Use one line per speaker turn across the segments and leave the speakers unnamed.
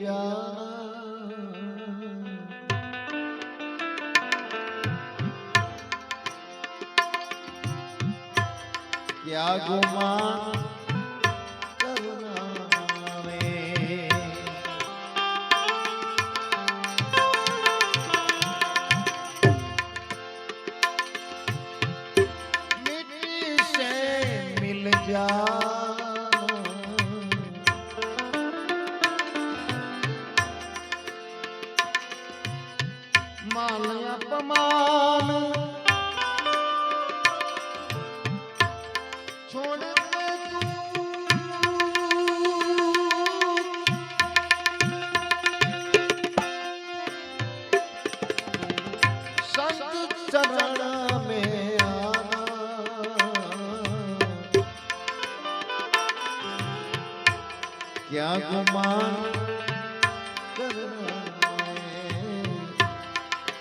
જાના ક્યા ગુમાન जा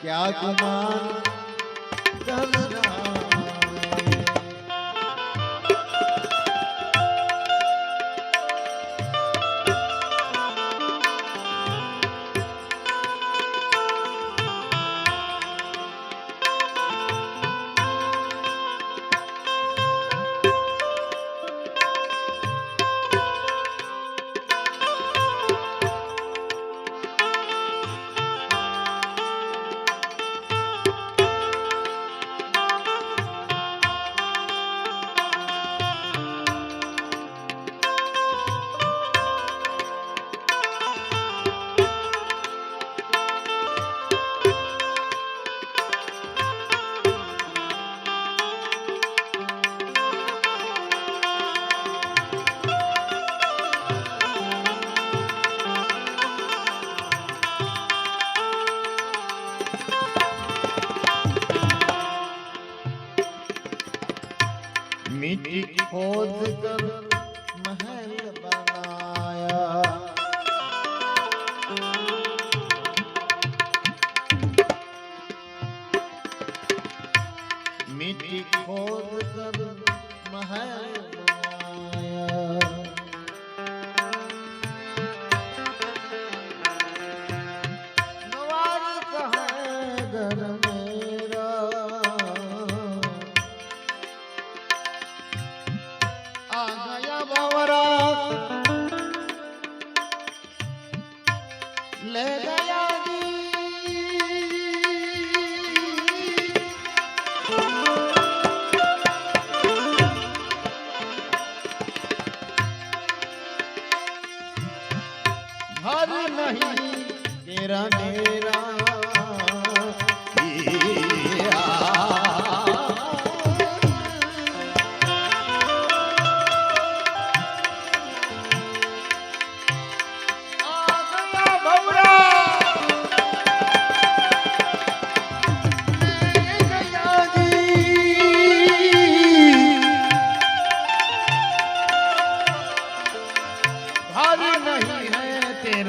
क्या गुमान चल रहा मिट्टी खोद कर महल बनाया। मिट्टी खोद कर महल ले गया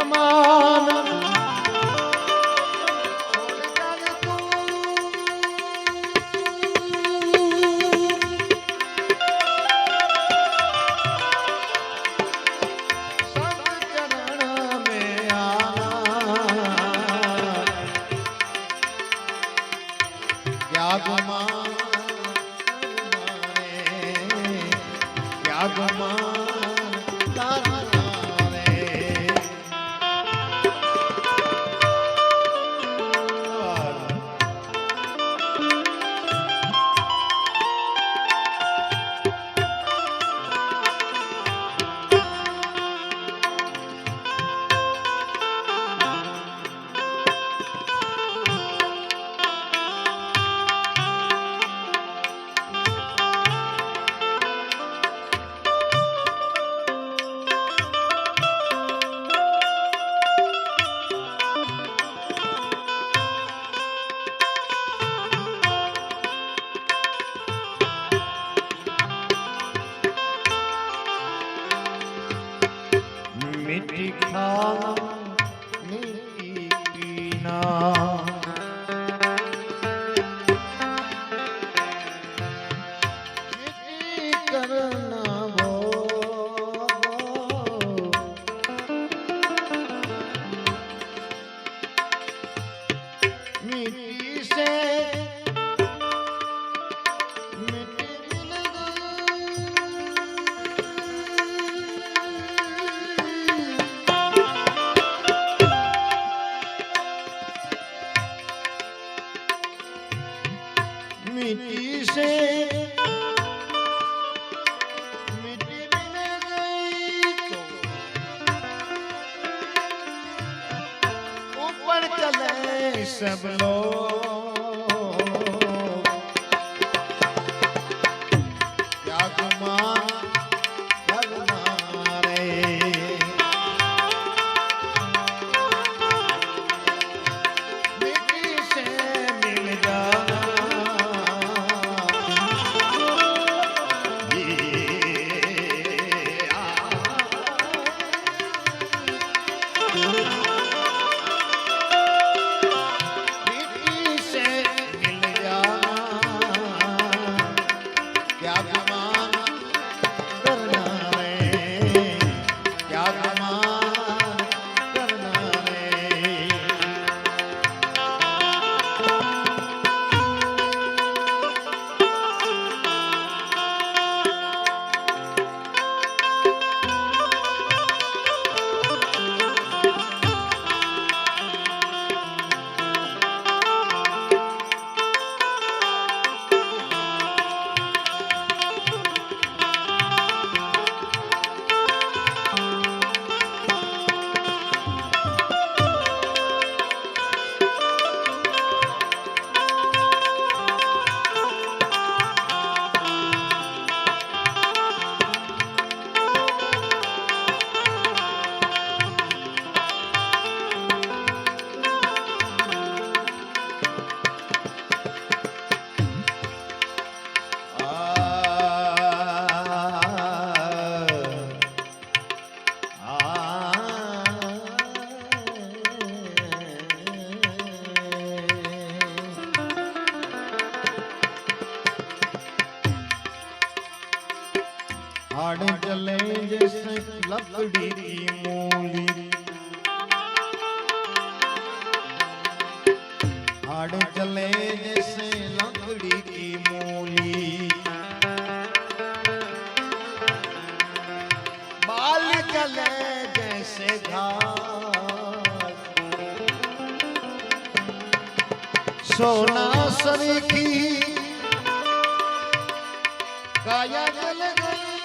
समान December, Lord. हाड़ जले जैसे लकड़ी की मूली हाड़ जले जैसे लकड़ी की मूली चले जैसे घास सोना सरी की काया चल गई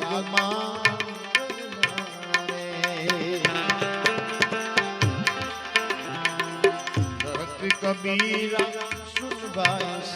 રાગમાં કબીરા સુનભાઈ